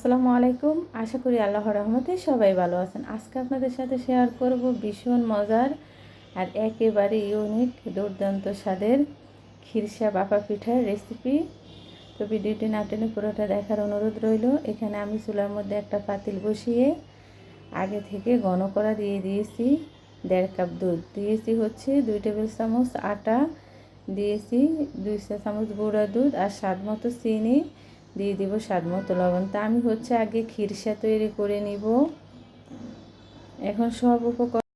আসসালামু আলাইকুম। আশা করি আল্লাহর রহমতে সবাই ভালো আছেন। আজকে আপনাদের সাথে শেয়ার করব ভীষণ মজার আর একেবারে ইউনিক দুর্দান্ত স্বাদের খিরসা বাপা পিঠার রেসিপি তো ভিডিওটি না টেনে পুরোটা দেখার অনুরোধ রইল। এখানে আমি চুলার মধ্যে একটা পাতিল বসিয়ে আগে থেকে ঘন করা দিয়ে দিয়েছি দেড় কাপ দুধ। দিয়েছি হচ্ছে দুই টেবিল চামচ আটা, দিয়েছি দুই চা চামচ গুঁড়া দুধ আর স্বাদ মতো চিনি। দিয়ে দিব স্বাদ মতো লবণ। তা আমি হচ্ছে আগে খিরসা তৈরি করে নিব। এখন সব উপকরণ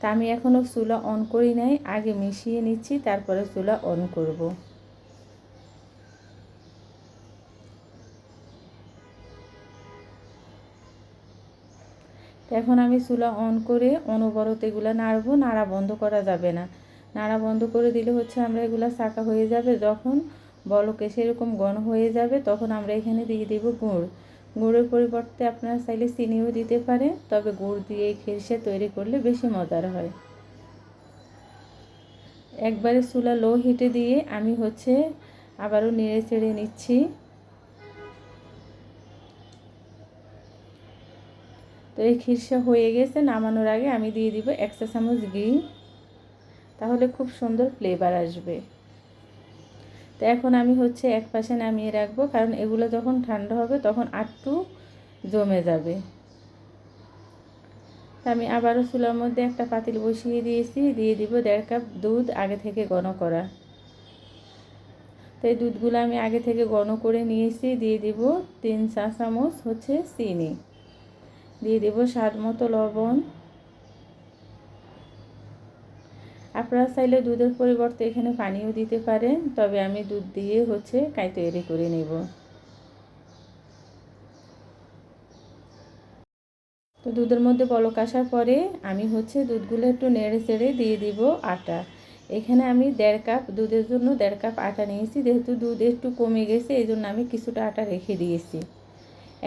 তা আমি এখনও চুলা অন করি নাই, আগে মিশিয়ে নিচ্ছি, তারপরে চুলা অন করব। এখন আমি চুলা অন করে অনবরত এগুলো নাড়বো, নাড়া বন্ধ করা যাবে না। নাড়া বন্ধ করে দিলে হচ্ছে আমরা এগুলো চাকা হয়ে যাবে। যখন বলকে সেরকম ঘন হয়ে যাবে, তখন আমরা এখানে দিয়ে দেব গুড়। গুড়ের পরিবর্তে আপনারা চাইলে চিনিও দিতে পারে তবে গুড় দিয়ে খেরসে তৈরি করলে বেশি মজার হয়। একবারে চুলা লো হিটে দিয়ে আমি হচ্ছে আবারও নেড়ে চেড়ে নিচ্ছি। তো এই খিরসা হয়ে গেছে, নামানোর আগে আমি দিয়ে দিব এক চা চামচ ঘি। তাহলে খুব সুন্দর ফ্লেভার আসবে। তো এখন আমি হচ্ছে এক পাশে নামিয়ে রাখব, কারণ এগুলো যখন ঠান্ডা হবে তখন আটটু জমে যাবে। আমি আবারও চুলার মধ্যে একটা পাতিল বসিয়ে দিয়েছি, দিয়ে দিব দেড় কাপ দুধ আগে থেকে ঘন করা। তো এই দুধগুলো আমি আগে থেকে ঘন করে নিয়েছি, দিয়ে দিব তিন চা চামচ হচ্ছে চিনি। দিয়ে দিব স্বাদ মতো লবণ। আপনারা চাইলে দুধের পরিবর্তে এখানে পানিও দিতে পারেন, তবে আমি দুধ দিয়ে হচ্ছে কাই তৈরি করে নেব। তো দুধের মধ্যে বলক আসার পরে আমি হচ্ছে দুধগুলো একটু নেড়ে চেড়ে দিয়ে দিব আটা। এখানে আমি দেড় কাপ, দুধের জন্য দেড় কাপ আটা নিয়েছি, যেহেতু দুধ একটু কমে গেছে এই জন্য আমি কিছুটা আটা রেখে দিয়েছি।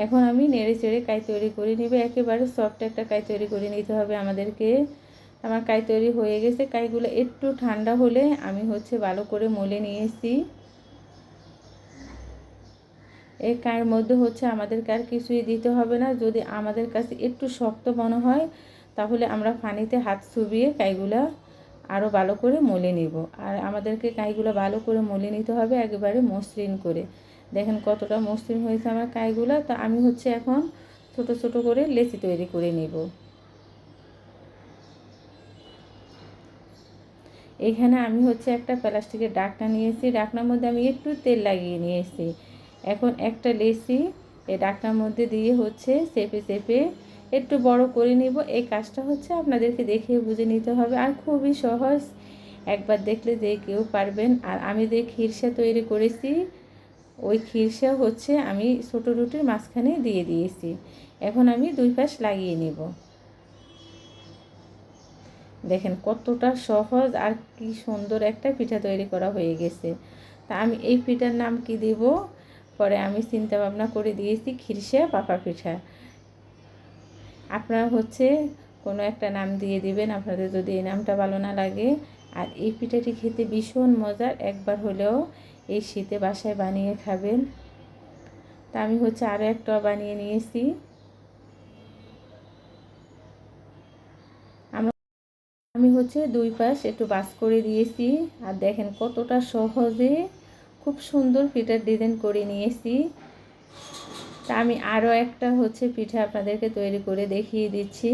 এখন আমি নেড়ে চেড়ে কাই তৈরি করে নেবে, একেবারে সফট একটা কাই তৈরি করে নিতে হবে আমাদেরকে। আমার কাই তৈরি হয়ে গেছে। কাইগুলো একটু ঠান্ডা হলে আমি হচ্ছে ভালো করে মলে নিয়েছি এই কায়ের মধ্যে হচ্ছে আমাদেরকে আর কিছুই দিতে হবে না। যদি আমাদের কাছে একটু শক্ত মনে হয়, তাহলে আমরা পানিতে হাত ছুবিয়ে কাইগুলা আরও ভালো করে মলে নিব। আর আমাদেরকে কাইগুলো ভালো করে মলে নিতে হবে একেবারে মসৃণ করে। দেখেন কতটা মসৃণ হয়েছে আমার কাইগুলো। তো আমি হচ্ছে এখন ছোট ছোট করে লেচি তৈরি করে নিব। এখানে আমি হচ্ছে একটা প্লাস্টিকের ডাকনা নিয়েছি। ডাকনার মধ্যে আমি একটু তেল লাগিয়ে নিয়েছি। এখন একটা লেসি এই ডাকনার মধ্যে দিয়ে হচ্ছে চেপে চেপে একটু বড় করে নিব। এই কাজটা হচ্ছে আপনাদেরকে দেখে বুঝে নিতে হবে। আর খুবই সহজ। একবার দেখলে যে কেউ পারবেন। আর আমি যে খিরসা তৈরি করেছি, ওই খিরসা হচ্ছে আমি ছোটো রুটির মাঝখানে দিয়ে দিয়েছি। এখন আমি দুই পাশ লাগিয়ে নেব। দেখেন কতটা সহজ আর কি সুন্দর একটা পিঠা তৈরি করা হয়ে গেছে। তা আমি এই পিঠার নাম কি দেব? পরে আমি চিন্তা ভাবনা করে দিয়েছি খিরসা পাপা পিঠা। আপনারা হচ্ছে কোনো একটা নাম দিয়ে দিবেন, আপনাদের যদি এই নামটা ভালো না লাগে। আর এই পিঠাটি খেতে ভীষণ মজার, একবার হলেও এই শীতে বাসায় বানিয়ে খাবেন। তা আমি হচ্ছে আরও একটা বানিয়ে নিয়েছি আমি হচ্ছে দুই পাশ একটু বাস করে দিয়েছি। আর দেখেন কতটা সহজে খুব সুন্দর পিঠার ডিজাইন করে নিয়েছি। তা আমি আরও একটা হচ্ছে পিঠা আপনাদেরকে তৈরি করে দেখিয়ে দিচ্ছি।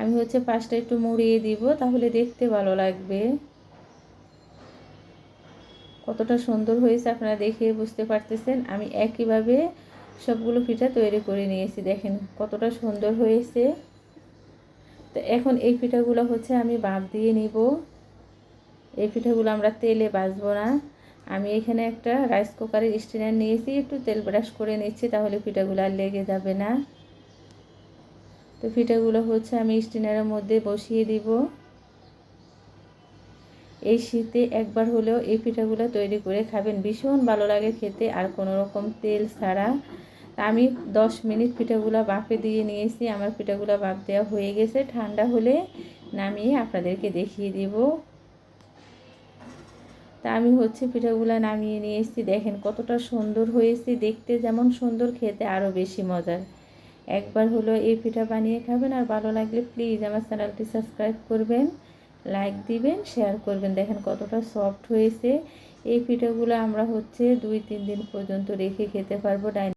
আমি হচ্ছে পাশটা একটু মুড়িয়ে দিব, তাহলে দেখতে ভালো লাগবে। কতটা সুন্দর হয়েছে আপনারা দেখে বুঝতে পারতেছেন। আমি একইভাবে সবগুলো পিঠা তৈরি করে নিয়েছি, দেখেন কতটা সুন্দর হয়েছে। তো এখন এই পিঠাগুলো হচ্ছে আমি বাঁধ দিয়ে নিব। এই পিঠাগুলো আমরা তেলে বাজবো না। আমি এখানে একটা রাইস কুকারের স্ট্যান্ড নিয়েছি, একটু তেল ব্রাশ করে নিচ্ছি, তাহলে পিঠাগুলো আর লেগে যাবে না। তো পিঠাগুলো হচ্ছে আমি স্ট্যান্ডের মধ্যে বসিয়ে দিব। এই শীতে একবার হলেও এই পিঠাগুলো তৈরি করে খাবেন। ভীষণ ভালো লাগে খেতে, আর কোনো রকম তেল ছাড়া। আমি দশ মিনিট পিঠাগুলো বাফে দিয়ে নিয়েছি, আমার পিঠাগুলো বাফ দেওয়া হয়ে গেছে। ঠান্ডা হলে নামিয়ে আপনাদেরকে দেখিয়ে দিব। তা আমি হচ্ছে পিঠাগুলো নামিয়ে নিয়ে এসেছি দেখেন কতটা সুন্দর হয়েছে, দেখতে যেমন সুন্দর, খেতে আরও বেশি মজার। একবার হলো এই পিঠা বানিয়ে খাবেন আর ভালো লাগলে প্লিজ আমার চ্যানেলটি সাবস্ক্রাইব করবেন, লাইক দিবেন, শেয়ার করবেন। দেখেন কতটা সফট হয়েছে। এই পিঠাগুলো আমরা হচ্ছে দুই তিন দিন পর্যন্ত রেখে খেতে পারব। ডাইনিং